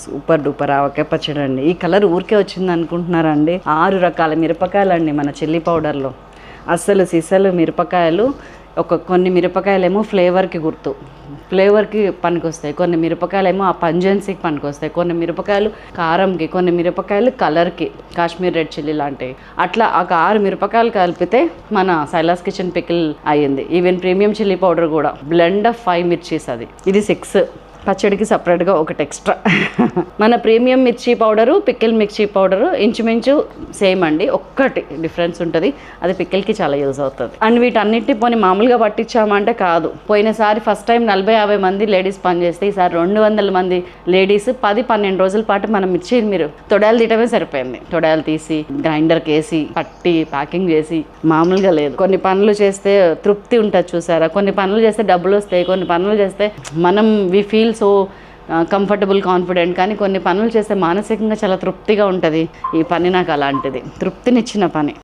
Super duper ఆవకాయ పచ్చడి అండి. ఈ కలర్ ఊరికే వచ్చింది అనుకుంటున్నారా అండి ఆరు రకాల మిరపకాయలు అండి మన చిల్లీ పౌడర్లో. అస్సలు సిసలు మిరపకాయలు ఒక కొన్ని మిరపకాయలేమో ఫ్లేవర్కి గుర్తు. ఫ్లేవర్కి పనికొస్తాయి. కొన్ని మిరపకాయలేమో ఆ పంజెన్సీకి పనికొస్తాయి. కొన్ని మిరపకాయలు కారంకి కొన్ని మిరపకాయలు కలర్కి కాశ్మీర్ రెడ్ చిల్లీ లాంటివి. అట్లా ఒక ఆరు మిరపకాయలు కలిపితే మన సైలాస్ కిచెన్ పికిల్ అయ్యింది. ఈవెన్ ప్రీమియం చిల్లీ పౌడర్ కూడా. బ్లెండ్ ఆఫ్ ఫైవ్ మిర్చీస్ అది. ఇది సిక్స్. పచ్చడికి సపరేట్గా ఒకటి ఎక్స్ట్రా. మన ప్రీమియం మిర్చి పౌడరు పిక్కిల్ మిర్చి పౌడరు ఇంచుమించు సేమ్ అండి. ఒక్కటి డిఫరెన్స్ ఉంటుంది. అది పిక్కిల్కి చాలా యూజ్ అవుతుంది. అండ్ వీటన్నిటిని పోనీ మామూలుగా పట్టించామంటే కాదు. పోయినసారి ఫస్ట్ టైం నలభై యాభై మంది లేడీస్ పనిచేస్తే ఈసారి రెండు వందల మంది లేడీస్ పది పన్నెండు రోజుల పాటు మనం మిర్చి మీరు తొడాలు తీయటమే సరిపోయింది. తొడాలు తీసి గ్రైండర్కి వేసి పట్టి ప్యాకింగ్ చేసి మామూలుగా లేదు. కొన్ని పనులు చేస్తే తృప్తి ఉంటుంది చూసారా? కొన్ని పనులు చేస్తే డబ్బులు వస్తాయి. కొన్ని పనులు చేస్తే మనం we feel feel so comfortable confident కానీ కొన్ని పనులు చేస్తే మానసికంగా చాలా తృప్తిగా ఉంటుంది. ఈ పని నాకు అలాంటిది. తృప్తినిచ్చిన పని.